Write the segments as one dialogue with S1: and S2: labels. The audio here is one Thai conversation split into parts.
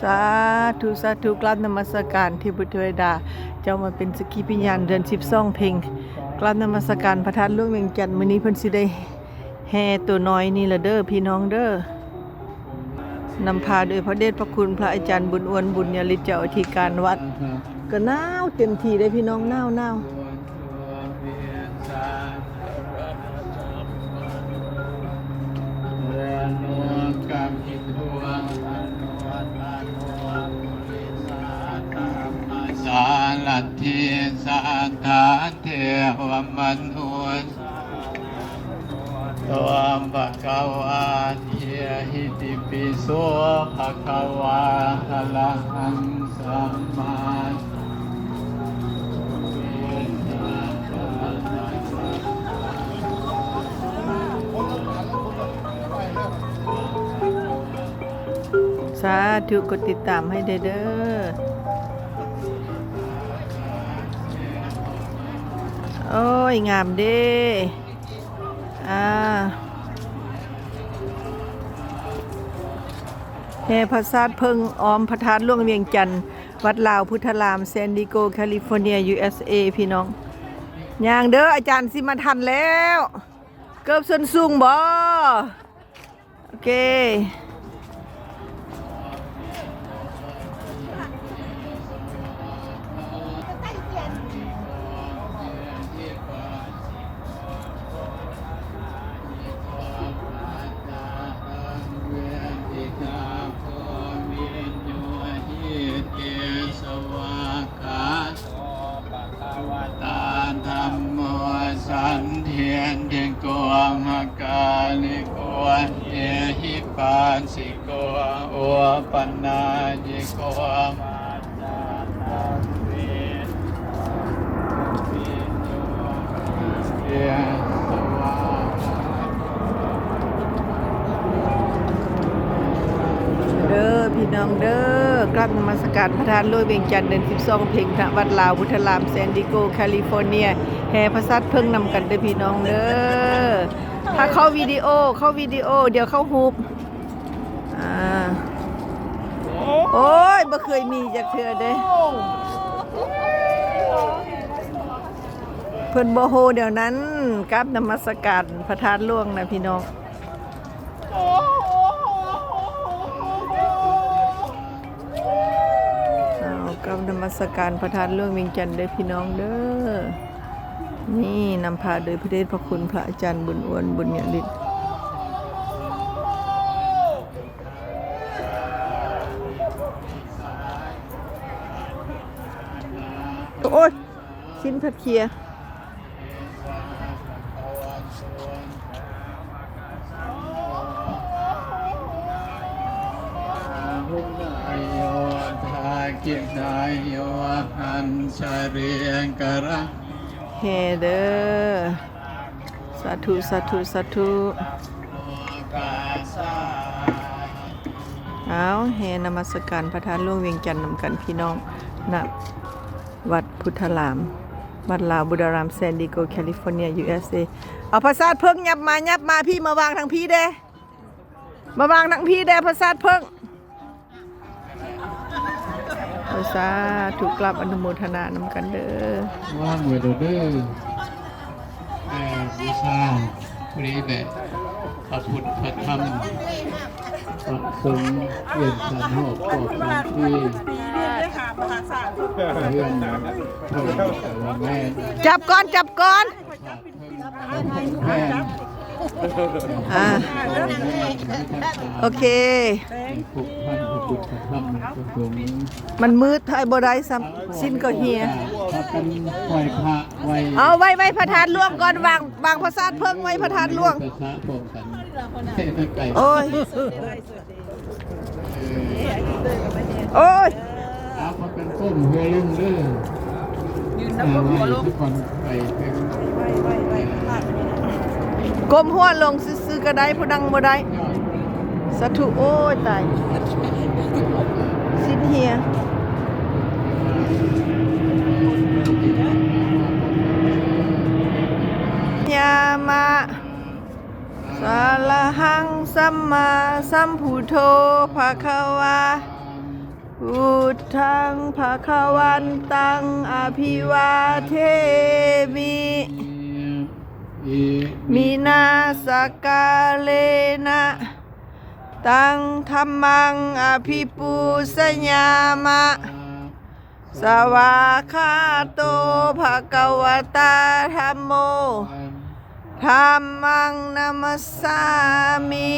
S1: สาธุสาธุกราบนมัสการที่บุตรเทวดา เจ้ามาเป็นสกขีปิญญาณเดือน12เพลงกราบนมัสการพระธาตุหลวงเวียงจันทน์มื้อนี้เพิ่นสิได้แห่ตัวน้อยนี่ละเด้อพี่น้องเด้อนำพาโดยพระเดชพระคุณพระอาจารย์บุญอ้วนบุญญาฤทธิ์เจ้าอธิการวัด ก็หนาวเต็มทีเลยพี่น้องหนาวหนาว
S2: ทิสัทธาเทวมนุษย์ตัวภะคะวาเทียหิติปิโสภะคะวาอะระหังสัมมาสา
S1: ธุกดติดตามให้เด้อ โอ้ย งามเด้อ่าแห่พระซาดเพิงออมพระธาตุล่วงเวียงจันทร์วัดลาวพุทธรามเซนดิโก แคลิฟอร์เนีย USA พี่น้องย่างเด้ออาจารย์สิมาทันแล้ว เกือบส่วนสูงบ่ โอเค
S2: พียนเทียนโกมกาลิโกเอหิปัสสิโกโอปันนาจิโกมาจาตังเวปิโยเยสวา
S1: เด้อพี่น้องเด้อกราบนมัสการพระธาตุยเวียงจันทร์เดือน12เพลงพระวัดลาวพุทธรามแซนดิโกแคลิฟอร์เนีย แห่พระสัตว์เพิ่งนำกันเด้อพี่น้องเด้อถ้าเข้าวิดีโอเข้าวิดีโอ เดี๋ยวเข้าฮุบอ่าโอ้ยบ่เคยมีจักเทื่อเด้เพิ่นบ่โฮเดี๋ยวนั้นกราบนมัสการพระธาตุหลวงนะพี่น้องเอากำนมัสการประธานเรื่องวียงจันทร์เด้อพี่น้องเด้อ นี่นำพาโดยพระเดชพระคุณพระอาจารย์บุญอ้วนบุญญาฤทธิ์โอ้ยชิ้นผัดเคีย
S2: หุนายโยทากินายโยหันชาเรียงกระ
S1: เฮเด้อสาธุสาธุสาธุ
S2: โอกาสา
S1: เอาเฮนมัสการพระธาตุล่วงเวียงจันทร์นำกันพี่น้องณวัดพุทธราม วัดลาวบุดารามแซนดิโกแคลิฟอร์เนีย USA เอาพระซาดเพิ่งยับมายับมาพี่มาวางทางพี่เด้มาวางทางพี่เด้พระซาดเพิ่ง พระซาถูกกลับอนุโมทนานำกันเด้อ
S2: ว่างเวโดเดอร์แม่บูชาพรีแม่พระพุทธพระธรรมพระสงฆ์เปลี่ยนสันหอกกอบเป็นที่เรื่องเพิ่มแต่ว่าแม่
S1: จับก่อนจับก่อน
S2: แม่
S1: อ่าโอเค
S2: ผูกพันพระพุทธพระธรรมพระสงฆ์
S1: มันมืดไทยบ่ได้ซ้ำสิ้นก็เฮีย
S2: พระกันไหวพระไหว
S1: เอาไว้ไว้พระธาตุหล่วงก่อนวางวางพระซาดเพิ่งไว้พระธาตุหล่วง
S2: พระพระพงกันเทศไก่
S1: โอ้ย โอ้ย
S2: เอามาเป็นก้มหัวลุ่มเด้อยืนนับหัวลุ่มทุกคนไปเป็น
S1: กลมหัวลงซื้อๆก็ได้ผู้ดังบ่ได้สาธุโอ้ยตายสิ้นเฮียยามะสารหังสัมมาสัมพุทโธภะคะวาธังภะคะวันตังอภิวาเทมิ มินาสกาเลนะตังธรรมังอภิปูสญามะ สวาคาโตภะคะวตาธัมโมธัมมังนามัสสามิ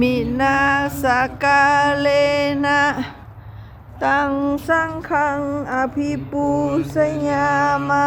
S1: มินาสกาเลนะตังสังฆังอภิปูสญามะ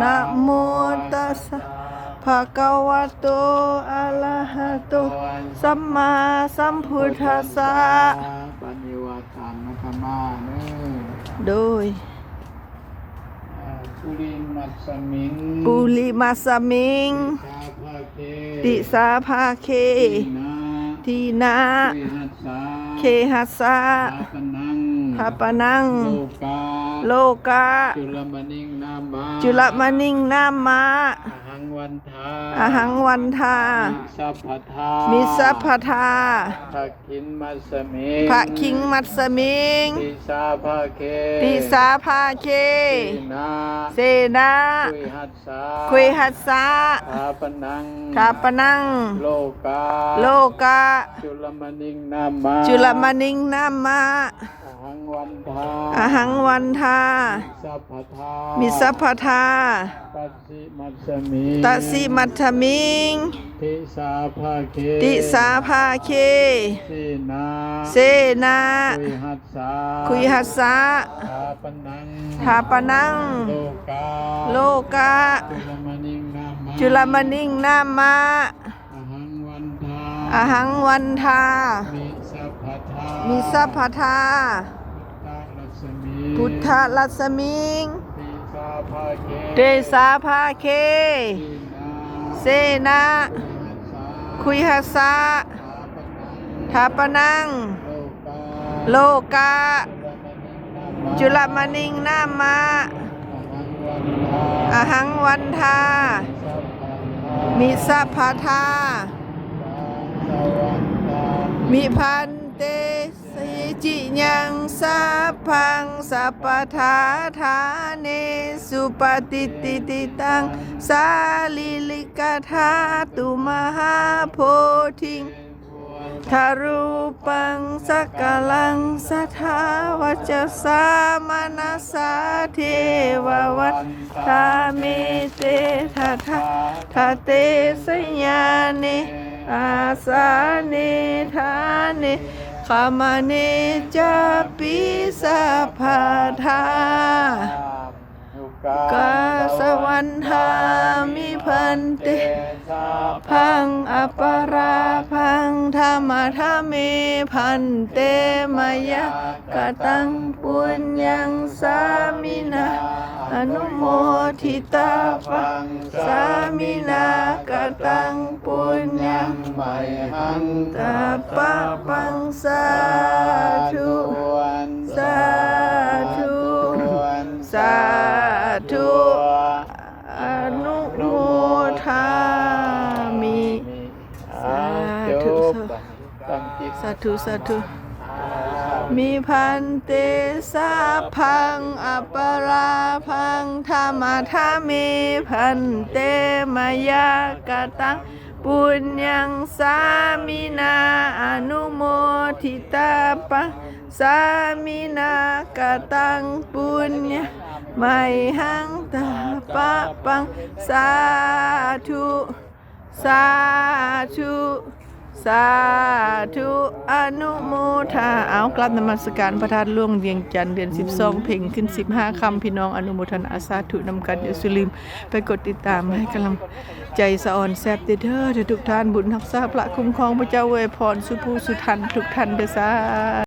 S1: นะโมตัสสะภะคะวะโตอะระหะโตสัมมาสัมพุทธัสสะ
S2: ปฏิวัติธรรมธรรมาเน
S1: โดย
S2: ปุริมัสสมิง
S1: ปุลิมาสมิง
S2: ชาภาเค
S1: ติสาภาเค
S2: นา
S1: ทีนา
S2: เวหัสสา
S1: เคหัสสะ
S2: ปาปนัง
S1: พาปนัง
S2: โลกา
S1: โลกา
S2: จุลมณิงนามา
S1: จุลมณิงนามา
S2: อหังวันทา
S1: อหังวันทา
S2: มิสัพพทา
S1: มิ
S2: มิ
S1: สัพพทา
S2: ภะคินมัสสมิง
S1: พระคิงมัตสมิง
S2: ติสาภาเค
S1: ติสาภาเค
S2: เสนา
S1: เสนา
S2: คุยหัสสา
S1: คุยหัสสะ
S2: ทาปนัง
S1: ทาปนัง
S2: โลกา
S1: โลกา
S2: จุลมณิงนามา
S1: จุลมณิงนามา
S2: อ หังวันทา
S1: อหังวันทา
S2: สัพพทา
S1: มิ
S2: มิ
S1: สัพพทา
S2: ตัสสิมัสสมิ
S1: ตสิมัทมิง
S2: ทิสาภาเค
S1: ติสาภาเค
S2: สีนา
S1: เสนา
S2: คุยหัสสา
S1: คุยหัสสะ
S2: ทาปนัง
S1: ทาปนัง
S2: โลกา
S1: โลกา
S2: จุลมณิงนามา
S1: จุลมณิงนามา
S2: อหังวันทา
S1: อหังวันทา
S2: มิสัพพทา
S1: มิสัพพทา
S2: ตาลัสมิ
S1: พุทธลัสมิง
S2: ติสาภาเค
S1: เตสาภาเค
S2: สีนา
S1: เสนาคุยหัสสะทาปนัง โลกา จุลมณิงนามาอหังวันทา มิสัพพทา มิพันเตสย จิยังสัพพังสัพพทาทาเนสุปฏิติติตังสาลิลิกาธาตุมหาโพธิงทารูปังสักกลังสัทธาวัจสามนัสาเทววัตตาเมเตทาทาทาเตสยาเนอาสาเนทาเนขมาเนจะปิสัพาธา กาสวันทามิพันเตพังอปราพังธรรมธรรมเมพันเตมายากตังปุญญังสามินาอนุโมทิตาปังสามินากตังปุญญัง
S2: ไมหัน
S1: ตาปะปังสาธุสาธุสาธุ อนุโมทามิ
S2: สาธุตั้งจิต
S1: สาธุสาธุมีพันเตสาพังอปราพังธรรมธรรมีพันเตมายากตังปุญญังสามินาอนุโมทิตาปังสามินากตังปุญญา ไม่หังตาปะปัง สาธุ สาธุ สาธุอนุโมทาเอากลับนมัสการพระธาตุล่วงเวียงจันทร์เดือน12 เพ่งขึ้น 15คำพี่น้องอนุโมทนาสาธุนำกันอย่าสุลิมไปกดติดตามให้กำลังใจสะอ่อนแซบเด้อเด้อทุกท่านบุญรักษาพระคุ้มครองพระเจ้าเวยพรสุภูสุทันทุกท่านเด้อสา